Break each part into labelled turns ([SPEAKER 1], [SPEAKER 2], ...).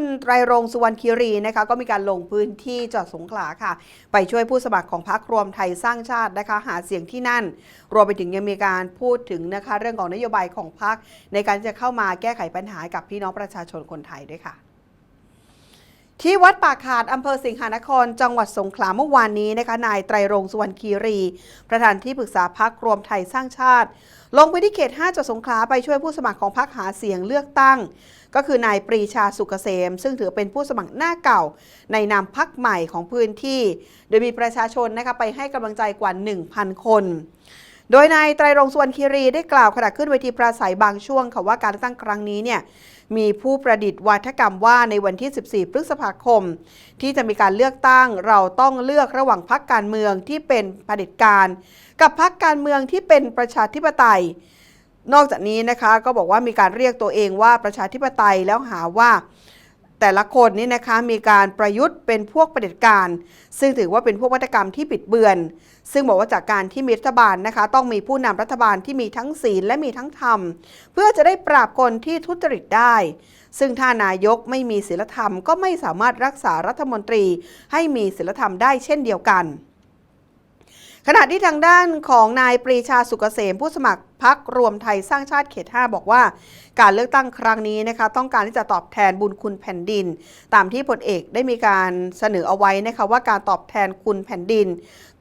[SPEAKER 1] คุณไตรรงสุวรรณคีรีนะคะก็มีการลงพื้นที่จังหวัดสงขลาค่ะ ไปช่วยผู้สมัครของพรรครวมไทยสร้างชาตินะคะ หาเสียงที่นั่น รวมไปถึงยังมีการพูดถึงนะคะ เรื่องของนโยบายของพรรคในการจะเข้ามาแก้ไขปัญหากับพี่น้องประชาชนคนไทยด้วยค่ะ ที่วัดป่าขาดอำเภอสิงหานคร จังหวัดสงขลาเมื่อวานนี้นะคะนายไตรรงสุวรรณคีรี ประธานที่ปรึกษาพักรวมไทยสร้างชาติ ลงไปที่เขต 5จังหวัดสงขลาไปช่วยผู้สมัครของพรรคหาเสียงเลือกตั้ง ก็คือนายปรีชาสุกเกษม ซึ่งถือเป็นผู้สมัครหน้าเก่า ในนามพักใหม่ของพื้นที่ โดยมีประชาชนนะคะไปให้กำลังใจกว่า 1,000 คน โดยนายไตรรงสุวรรณคีรีได้กล่าวขณะขึ้นเวทีปราศัยบางช่วงค่ะว่าการเลือกตั้งครั้งนี้เนี่ยมีผู้ประดิษฐ์วาทกรรมว่าในวันที่ 14 พฤษภาคม ที่จะมีการเลือกตั้งเราต้องเลือกระหว่างพรรคการเมืองที่เป็นเผด็จการ กับพรรคการเมืองที่เป็นประชาธิปไตย นอกจากนี้นะคะก็บอกว่ามีการเรียกตัวเองว่าประชาธิปไตยแล้วหาว่า แต่ละคนนี่นะคะมีการประยุทธ์เป็นพวกประเด็จการ ซึ่งถือว่าเป็นพวกวัตกรรมที่ปิดเบือน ซึ่งบอกว่าจากการที่มีรัฐบาลนะคะ ต้องมีผู้นำรัฐบาลที่มีทั้งศีลและมีทั้งธรรม เพื่อจะได้ปราบคนที่ทุจริตได้ ซึ่งถ้านายกไม่มีศีลธรรมก็ไม่สามารถรักษารัฐมนตรี ให้มีศีลธรรมได้เช่นเดียวกัน ขณะที่ทางด้านของนายปรีชาสุกเกษมผู้สมัครพักรวมไทยสร้างชาติเขต 5 บอกว่า การเลือกตั้งครั้งนี้นะคะต้องการที่จะตอบแทนบุญคุณแผ่นดิน ตามที่พลเอกได้มีการเสนอเอาไว้นะคะว่าการตอบแทนคุณแผ่นดิน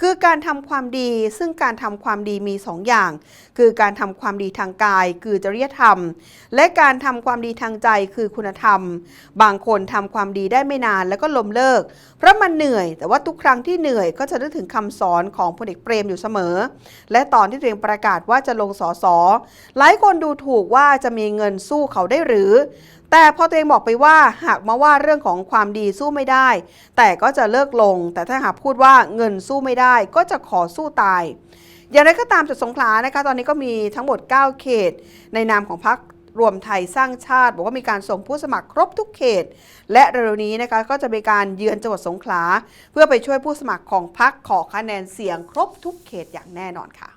[SPEAKER 1] คือการทำความดีซึ่งการทำความดีมี 2 อย่าง คือการทำความดีทางกาย คือจริยธรรม และการทำความดีทางใจคือคุณธรรม บางคนทำความดีได้ไม่นานแล้วก็ล้มเลิก เพราะมันเหนื่อย แต่ว่าทุกครั้งที่เหนื่อยก็จะนึกถึงคำสอนของพลเอกเปรมอยู่เสมอ และตอนที่ตัวเองประกาศว่าจะลงสอสอหลายคนดูถูกว่าจะมีเงินสู้เขาได้หรือ แต่พอตัวเองบอกไปว่าหากมาว่าเรื่องของความดีสู้ไม่ได้ แต่ก็จะเลิกลง แต่ถ้าหากพูดว่าเงินสู้ไม่ได้ ก็จะขอสู้ตายอย่างไรก็ตามจุดสงขลานะคะ ตอนนี้ก็มีทั้งหมด 9 เขต ในนามของพรรค รวมไทยสร้างชาติ บอกว่ามีการส่งผู้สมัครครบทุกเขต และเร็วนี้นะคะก็จะมีการเยือนจังหวัดสงขลา เพื่อไปช่วยผู้สมัครของพรรคขอคะแนนเสียงครบทุกเขตอย่างแน่นอนค่ะ